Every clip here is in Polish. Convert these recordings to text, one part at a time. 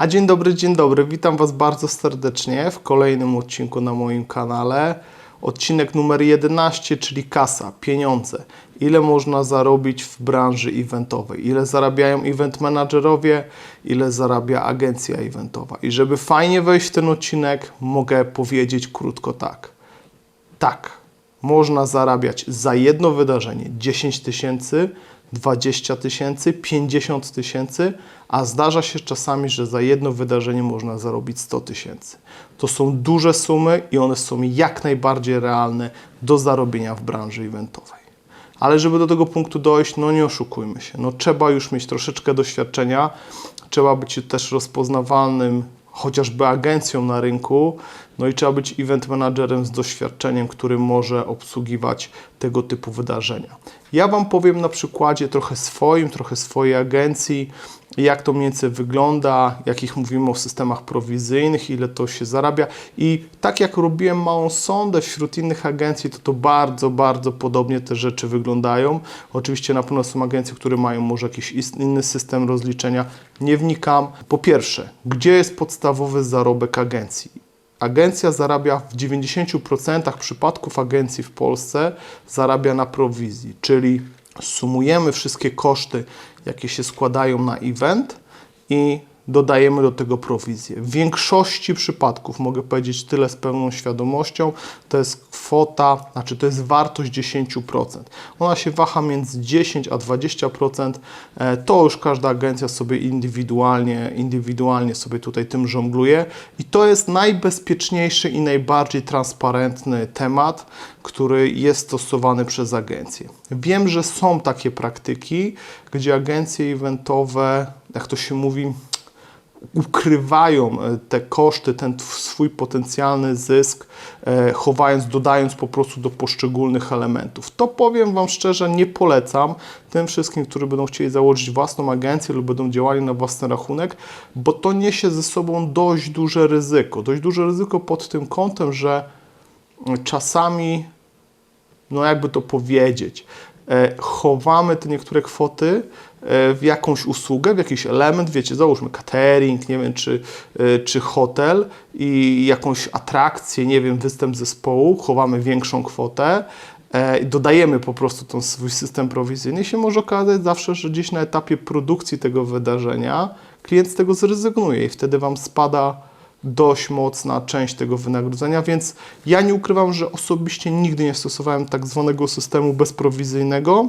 A dzień dobry, dzień dobry. Witam Was bardzo serdecznie w kolejnym odcinku na moim kanale. Odcinek numer 11, czyli kasa, pieniądze. Ile można zarobić w branży eventowej? Ile zarabiają event managerowie? Ile zarabia agencja eventowa? I żeby fajnie wejść w ten odcinek, mogę powiedzieć krótko tak. Tak, można zarabiać za jedno wydarzenie 10 tysięcy, 20 tysięcy, 50 tysięcy, a zdarza się czasami, że za jedno wydarzenie można zarobić 100 tysięcy. To są duże sumy i one są jak najbardziej realne do zarobienia w branży eventowej. Ale żeby do tego punktu dojść, no nie oszukujmy się, no trzeba już mieć troszeczkę doświadczenia, trzeba być też rozpoznawalnym chociażby agencją na rynku, no i trzeba być event managerem z doświadczeniem, który może obsługiwać tego typu wydarzenia. Ja Wam powiem na przykładzie trochę swoim, trochę swojej agencji, jak to mniej więcej wygląda, jakich mówimy o systemach prowizyjnych, ile to się zarabia i tak jak robiłem małą sondę wśród innych agencji, to to bardzo, bardzo podobnie te rzeczy wyglądają. Oczywiście na pewno są agencje, które mają może jakiś inny system rozliczenia. Nie wnikam. Po pierwsze, gdzie jest podstawowy zarobek agencji? Agencja zarabia w 90% przypadków agencji w Polsce zarabia na prowizji, czyli sumujemy wszystkie koszty, jakie się składają na event i dodajemy do tego prowizję. W większości przypadków, mogę powiedzieć tyle z pełną świadomością, to jest kwota, znaczy to jest wartość 10%. Ona się waha między 10 a 20%. E, To już każda agencja sobie indywidualnie, indywidualnie sobie tutaj tym żongluje i to jest najbezpieczniejszy i najbardziej transparentny temat, który jest stosowany przez agencje. Wiem, że są takie praktyki, gdzie agencje eventowe, jak to się mówi, ukrywają e, te koszty, ten swój potencjalny zysk, e, chowając, dodając po prostu do poszczególnych elementów. To powiem Wam szczerze, nie polecam tym wszystkim, którzy będą chcieli założyć własną agencję lub będą działali na własny rachunek, bo to niesie ze sobą dość duże ryzyko. Dość duże ryzyko pod tym kątem, że czasami, no jakby to powiedzieć, chowamy te niektóre kwoty e, w jakąś usługę, w jakiś element, wiecie, załóżmy catering, nie wiem, czy, e, czy hotel i jakąś atrakcję, nie wiem, występ zespołu, chowamy większą kwotę, e, i dodajemy po prostu ten swój system prowizyjny, się może okazać zawsze, że gdzieś na etapie produkcji tego wydarzenia klient z tego zrezygnuje i wtedy Wam spada dość mocna część tego wynagrodzenia, więc ja nie ukrywam, że osobiście nigdy nie stosowałem tak zwanego systemu bezprowizyjnego.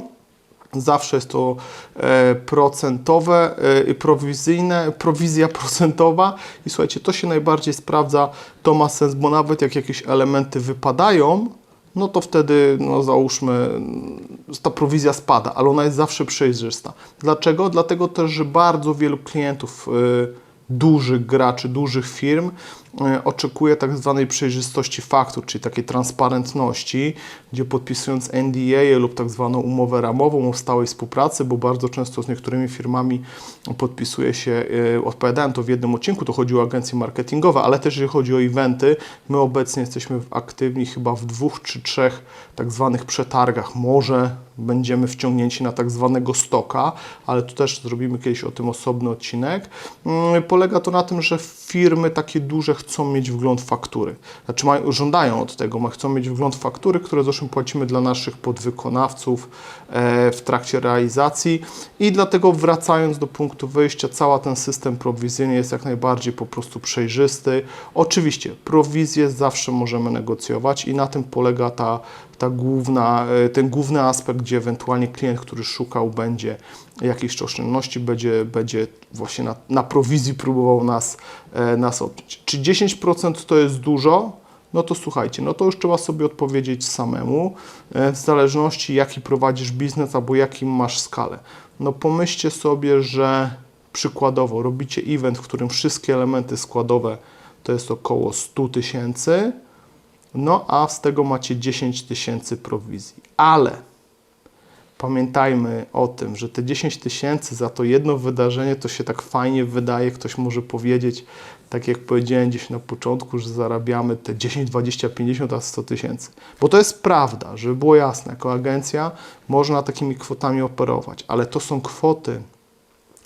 Zawsze jest to e, procentowe, e, prowizyjne, prowizja procentowa i słuchajcie, to się najbardziej sprawdza, to ma sens, bo nawet jak jakieś elementy wypadają, no to wtedy, no załóżmy, ta prowizja spada, ale ona jest zawsze przejrzysta. Dlaczego? Dlatego też, że bardzo wielu klientów y, dużych graczy, dużych firm oczekuje tak zwanej przejrzystości faktur, czyli takiej transparentności, gdzie podpisując NDA lub tak zwaną umowę ramową o stałej współpracy, bo bardzo często z niektórymi firmami podpisuje się, y, odpowiadałem to w jednym odcinku, to chodzi o agencje marketingowe, ale też jeżeli chodzi o eventy, my obecnie jesteśmy aktywni chyba w dwóch czy trzech tak zwanych przetargach. Może będziemy wciągnięci na tak zwanego stoka, ale tu też zrobimy kiedyś o tym osobny odcinek. Mm, Polega to na tym, że firmy takie duże chcą mieć wgląd w faktury. Znaczy mają, żądają od tego, chcą mieć wgląd w faktury, które zresztą płacimy dla naszych podwykonawców e, w trakcie realizacji i dlatego wracając do punktu wyjścia, cały ten system prowizyjny jest jak najbardziej po prostu przejrzysty. Oczywiście prowizję zawsze możemy negocjować i na tym polega ta ta główna, e, ten główny aspekt, gdzie ewentualnie klient, który szukał, będzie jakiejś oszczędności, będzie, będzie właśnie na, na prowizji próbował nas, e, nas odbić. Czy 10% to jest dużo? No to słuchajcie, no to już trzeba sobie odpowiedzieć samemu, e, w zależności jaki prowadzisz biznes albo jakim masz skalę. No pomyślcie sobie, że przykładowo robicie event, w którym wszystkie elementy składowe to jest około 100 tysięcy, no a z tego macie 10 tysięcy prowizji. Ale pamiętajmy o tym, że te 10 tysięcy za to jedno wydarzenie to się tak fajnie wydaje. Ktoś może powiedzieć, tak jak powiedziałem gdzieś na początku, że zarabiamy te 10, 20, 50, a 100 tysięcy. Bo to jest prawda, żeby było jasne, jako agencja można takimi kwotami operować, ale to są kwoty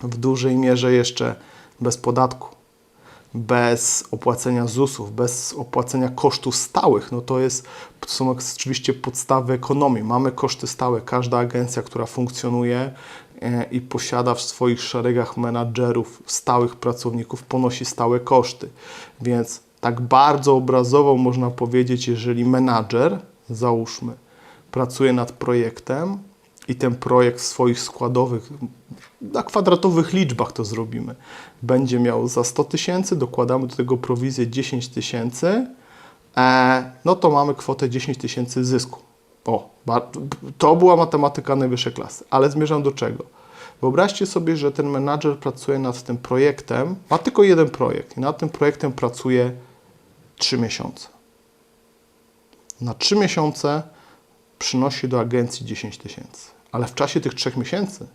w dużej mierze jeszcze bez podatku. Bez opłacenia ZUS-ów, bez opłacenia kosztów stałych, no to jest, to są oczywiście podstawy ekonomii. Mamy koszty stałe. Każda agencja, która funkcjonuje e, i posiada w swoich szeregach menadżerów, stałych pracowników, ponosi stałe koszty. Więc tak bardzo obrazowo można powiedzieć, jeżeli menadżer, załóżmy, pracuje nad projektem i ten projekt w swoich składowych, na kwadratowych liczbach to zrobimy, będzie miał za 100 tysięcy, dokładamy do tego prowizję 10 tysięcy, e, no to mamy kwotę 10 tysięcy zysku. O, to była matematyka najwyższej klasy, ale zmierzam do czego? Wyobraźcie sobie, że ten menadżer pracuje nad tym projektem, ma tylko jeden projekt i nad tym projektem pracuje 3 miesiące. Na 3 miesiące przynosi do agencji 10 tysięcy. Ale w czasie tych 3 miesięcy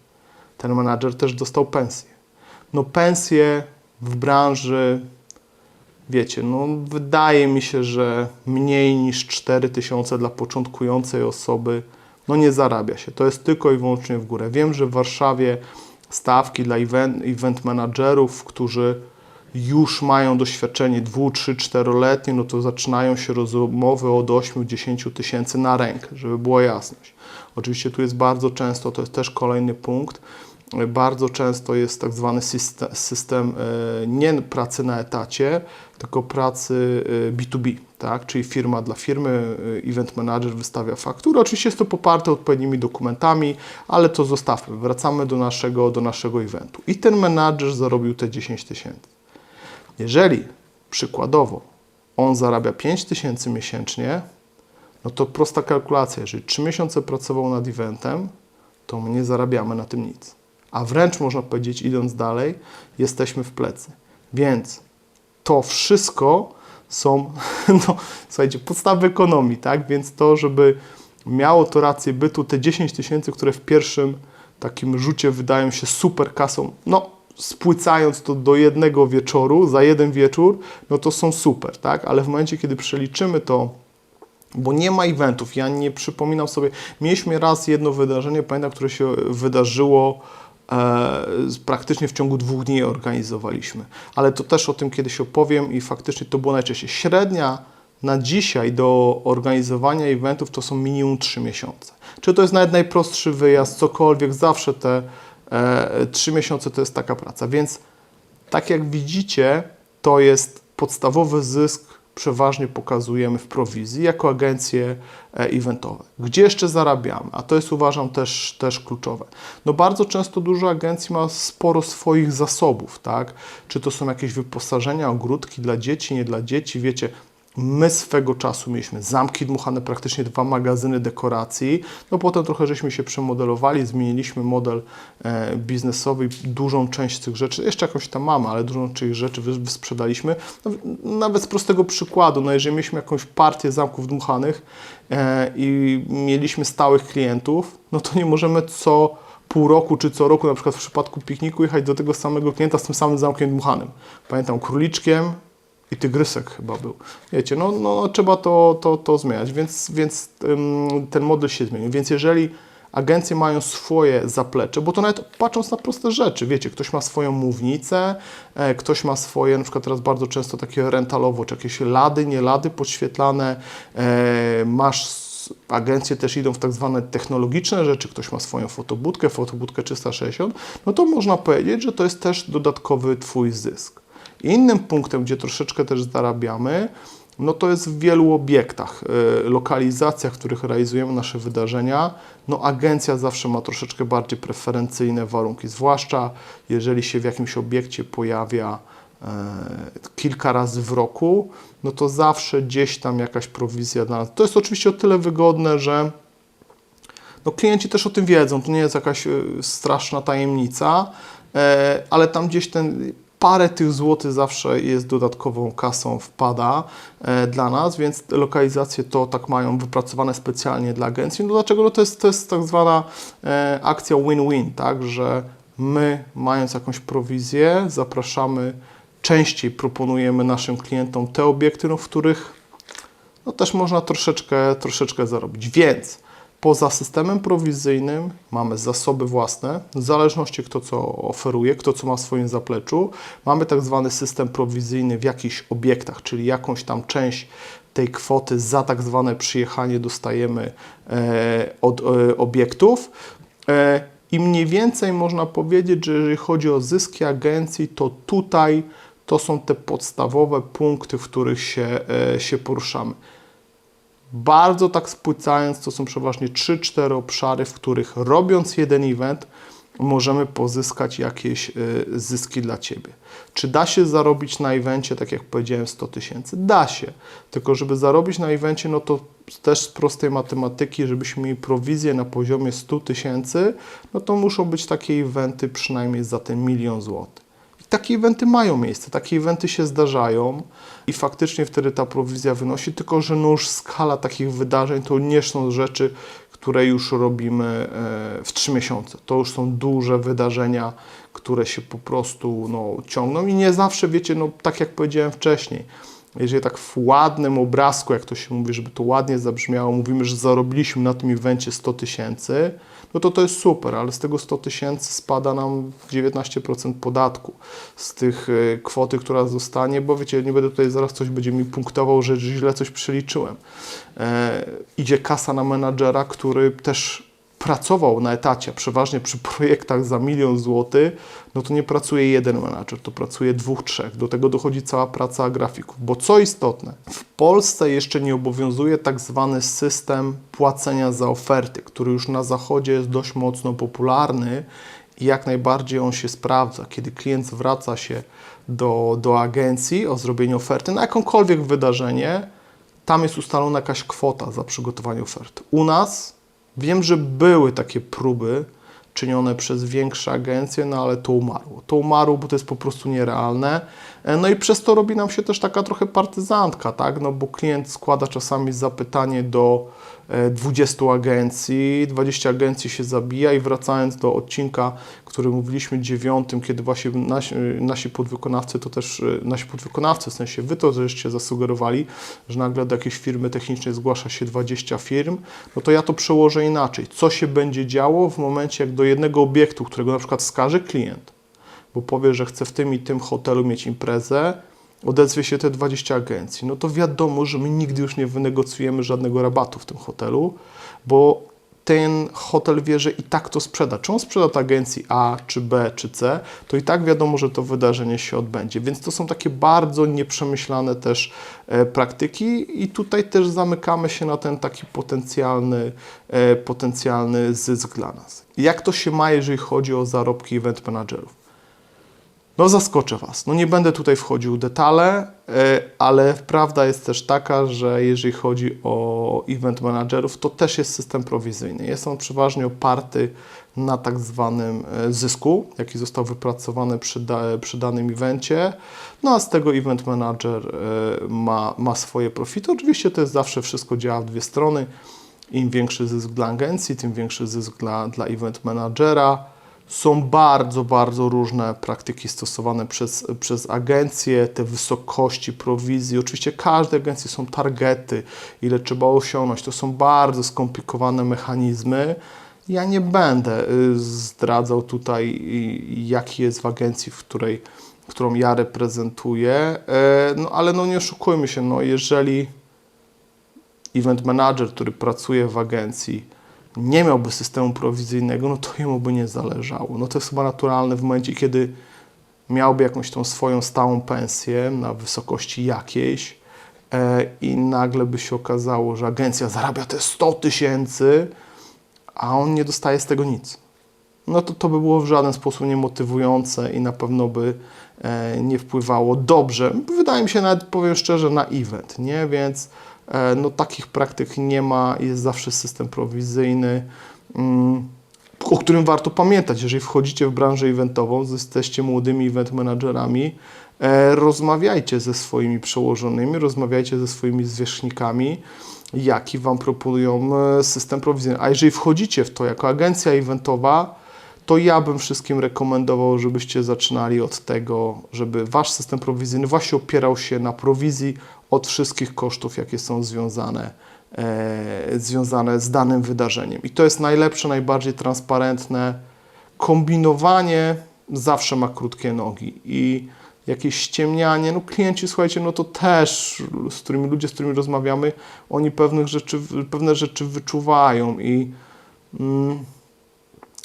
ten menadżer też dostał pensję. No pensje w branży, wiecie, no wydaje mi się, że mniej niż 4 tysiące dla początkującej osoby, no nie zarabia się. To jest tylko i wyłącznie w górę. Wiem, że w Warszawie stawki dla event, event managerów, którzy już mają doświadczenie 2, 3, 4-letnie, no to zaczynają się rozmowy od 8-10 tysięcy na rękę, żeby była jasność. Oczywiście tu jest bardzo często, to jest też kolejny punkt, bardzo często jest tak zwany system, system e, nie pracy na etacie, tylko pracy e, B2B, tak? czyli firma dla firmy, e, event manager wystawia fakturę. Oczywiście jest to poparte odpowiednimi dokumentami, ale to zostawmy. Wracamy do naszego, do naszego eventu. I ten menadżer zarobił te 10 tysięcy. Jeżeli przykładowo on zarabia 5 tysięcy miesięcznie, no to prosta kalkulacja. Jeżeli 3 miesiące pracował nad eventem, to my nie zarabiamy na tym nic. A wręcz można powiedzieć, idąc dalej, jesteśmy w plecy. Więc to wszystko są, no, słuchajcie, podstawy ekonomii, tak? Więc to, żeby miało to rację bytu, te 10 tysięcy, które w pierwszym takim rzucie wydają się super kasą, no spłycając to do jednego wieczoru, za jeden wieczór, no to są super, tak? Ale w momencie, kiedy przeliczymy to bo nie ma eventów. Ja nie przypominam sobie. Mieliśmy raz jedno wydarzenie, pamiętam, które się wydarzyło e, praktycznie w ciągu dwóch dni organizowaliśmy. Ale to też o tym kiedyś opowiem i faktycznie to było najczęściej. Średnia na dzisiaj do organizowania eventów to są minimum 3 miesiące. Czy to jest nawet najprostszy wyjazd, cokolwiek, zawsze te e, 3 miesiące to jest taka praca. Więc tak jak widzicie, to jest podstawowy zysk przeważnie pokazujemy w prowizji jako agencje e, eventowe. Gdzie jeszcze zarabiamy? A to jest uważam też, też kluczowe. No bardzo często dużo agencji ma sporo swoich zasobów, tak? Czy to są jakieś wyposażenia, ogródki dla dzieci, nie dla dzieci, wiecie, My swego czasu mieliśmy zamki dmuchane, praktycznie dwa magazyny dekoracji. No potem trochę żeśmy się przemodelowali, zmieniliśmy model e, biznesowy dużą część tych rzeczy, jeszcze jakąś tam mamy, ale dużą część rzeczy wy, wysprzedaliśmy. No, nawet z prostego przykładu, no jeżeli mieliśmy jakąś partię zamków dmuchanych e, i mieliśmy stałych klientów, no to nie możemy co pół roku czy co roku, na przykład w przypadku pikniku, jechać do tego samego klienta z tym samym zamkiem dmuchanym. Pamiętam, króliczkiem, i tygrysek chyba był. Wiecie, no, no trzeba to, to, to zmieniać, więc, więc ten model się zmienił. Więc jeżeli agencje mają swoje zaplecze, bo to nawet patrząc na proste rzeczy, wiecie, ktoś ma swoją mównicę, e, ktoś ma swoje, na przykład teraz bardzo często takie rentalowo, czy jakieś lady, nie lady podświetlane, e, masz agencje też idą w tak zwane technologiczne rzeczy, ktoś ma swoją fotobudkę, fotobudkę 360, no to można powiedzieć, że to jest też dodatkowy Twój zysk. Innym punktem, gdzie troszeczkę też zarabiamy, no to jest w wielu obiektach, y, lokalizacjach, w których realizujemy nasze wydarzenia. No agencja zawsze ma troszeczkę bardziej preferencyjne warunki, zwłaszcza jeżeli się w jakimś obiekcie pojawia e, kilka razy w roku, no to zawsze gdzieś tam jakaś prowizja dla nas. To jest oczywiście o tyle wygodne, że no klienci też o tym wiedzą, to nie jest jakaś y, straszna tajemnica, e, ale tam gdzieś ten parę tych złotych zawsze jest dodatkową kasą wpada e, dla nas, więc lokalizacje to tak mają wypracowane specjalnie dla agencji. No dlaczego? No to, jest, to jest tak zwana e, akcja win-win, tak, że my mając jakąś prowizję zapraszamy, częściej proponujemy naszym klientom te obiekty, no, w których no, też można troszeczkę, troszeczkę zarobić. Więc Poza systemem prowizyjnym mamy zasoby własne, w zależności kto co oferuje, kto co ma w swoim zapleczu. Mamy tak zwany system prowizyjny w jakichś obiektach, czyli jakąś tam część tej kwoty za tak zwane przyjechanie dostajemy e, od e, obiektów. E, I mniej więcej można powiedzieć, że jeżeli chodzi o zyski agencji, to tutaj to są te podstawowe punkty, w których się, się poruszamy. Bardzo tak spłycając, to są przeważnie 3-4 obszary, w których robiąc jeden event, możemy pozyskać jakieś y, zyski dla Ciebie. Czy da się zarobić na evencie, tak jak powiedziałem, 100 tysięcy? Da się. Tylko żeby zarobić na evencie, no to też z prostej matematyki, żebyśmy mieli prowizję na poziomie 100 tysięcy, no to muszą być takie eventy przynajmniej za ten milion złotych. Takie eventy mają miejsce, takie eventy się zdarzają i faktycznie wtedy ta prowizja wynosi, tylko że no już skala takich wydarzeń to nie są rzeczy, które już robimy e, w trzy miesiące. To już są duże wydarzenia, które się po prostu no, ciągną i nie zawsze, wiecie, no tak jak powiedziałem wcześniej, jeżeli tak w ładnym obrazku, jak to się mówi, żeby to ładnie zabrzmiało, mówimy, że zarobiliśmy na tym evencie 100 tysięcy, no to to jest super, ale z tego 100 tysięcy spada nam 19% podatku z tych y, kwoty, która zostanie, bo wiecie, nie będę tutaj zaraz coś będzie mi punktował, że źle coś przeliczyłem. E, idzie kasa na menadżera, który też pracował na etacie, przeważnie przy projektach za milion złotych, no to nie pracuje jeden menadżer, to pracuje dwóch, trzech. Do tego dochodzi cała praca grafików. Bo co istotne, w Polsce jeszcze nie obowiązuje tak zwany system płacenia za oferty, który już na zachodzie jest dość mocno popularny i jak najbardziej on się sprawdza. Kiedy klient zwraca się do, do agencji o zrobienie oferty na jakąkolwiek wydarzenie, tam jest ustalona jakaś kwota za przygotowanie oferty. U nas Wiem, że były takie próby czynione przez większe agencje, no ale to umarło. To umarło, bo to jest po prostu nierealne. E, No i przez to robi nam się też taka trochę partyzantka, tak? No bo klient składa czasami zapytanie do 20 agencji, 20 agencji się zabija i wracając do odcinka, który mówiliśmy dziewiątym, kiedy właśnie nasi, nasi podwykonawcy, to też nasi podwykonawcy, w sensie wy to żeście zasugerowali, że nagle do jakiejś firmy technicznej zgłasza się 20 firm, no to ja to przełożę inaczej. Co się będzie działo w momencie, jak do jednego obiektu, którego na przykład wskaże klient, bo powie, że chce w tym i tym hotelu mieć imprezę, odezwie się te 20 agencji, no to wiadomo, że my nigdy już nie wynegocjujemy żadnego rabatu w tym hotelu, bo ten hotel wie, że i tak to sprzeda. Czy on sprzeda to agencji A, czy B, czy C, to i tak wiadomo, że to wydarzenie się odbędzie. Więc to są takie bardzo nieprzemyślane też e, praktyki i tutaj też zamykamy się na ten taki potencjalny, e, potencjalny zysk dla nas. Jak to się ma, jeżeli chodzi o zarobki event managerów? No zaskoczę Was. No nie będę tutaj wchodził w detale, e, ale prawda jest też taka, że jeżeli chodzi o event managerów, to też jest system prowizyjny. Jest on przeważnie oparty na tak zwanym e, zysku, jaki został wypracowany przy, da, przy danym evencie. No a z tego event manager e, ma, ma swoje profity. Oczywiście to jest zawsze wszystko działa w dwie strony. Im większy zysk dla agencji, tym większy zysk dla, dla event managera. Są bardzo, bardzo różne praktyki stosowane przez, przez agencje, te wysokości prowizji. Oczywiście każde agencji są targety, ile trzeba osiągnąć. To są bardzo skomplikowane mechanizmy. Ja nie będę y, zdradzał tutaj, y, jaki jest w agencji, w której, którą ja reprezentuję, E, no ale no nie oszukujmy się, no jeżeli event manager, który pracuje w agencji, nie miałby systemu prowizyjnego, no to jemu by nie zależało. No to jest chyba naturalne w momencie, kiedy miałby jakąś tą swoją stałą pensję na wysokości jakiejś e, i nagle by się okazało, że agencja zarabia te 100 tysięcy, a on nie dostaje z tego nic. No to to by było w żaden sposób niemotywujące i na pewno by e, nie wpływało dobrze. Wydaje mi się nawet, powiem szczerze, na event, nie? Więc No takich praktyk nie ma, jest zawsze system prowizyjny, mm, o którym warto pamiętać. Jeżeli wchodzicie w branżę eventową, jesteście młodymi event managerami, e, rozmawiajcie ze swoimi przełożonymi, rozmawiajcie ze swoimi zwierzchnikami, jaki Wam proponują e, system prowizyjny. A jeżeli wchodzicie w to jako agencja eventowa, to ja bym wszystkim rekomendował, żebyście zaczynali od tego, żeby Wasz system prowizyjny właśnie opierał się na prowizji od wszystkich kosztów, jakie są związane e, związane z danym wydarzeniem. I to jest najlepsze, najbardziej transparentne. Kombinowanie zawsze ma krótkie nogi i jakieś ściemnianie, no klienci, słuchajcie, no to też, z którymi ludzie, z którymi rozmawiamy, oni pewnych rzeczy, pewne rzeczy wyczuwają i mm,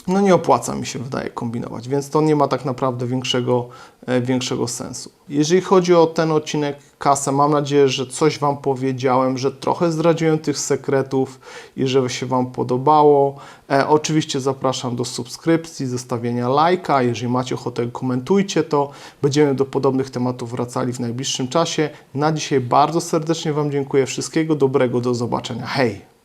no nie opłaca mi się, wydaje, kombinować, więc to nie ma tak naprawdę większego, e, większego sensu. Jeżeli chodzi o ten odcinek kasę, mam nadzieję, że coś Wam powiedziałem, że trochę zdradziłem tych sekretów i że się Wam podobało. E, oczywiście zapraszam do subskrypcji, zostawienia lajka, jeżeli macie ochotę, komentujcie to. Będziemy do podobnych tematów wracali w najbliższym czasie. Na dzisiaj bardzo serdecznie Wam dziękuję, wszystkiego dobrego, do zobaczenia. Hej!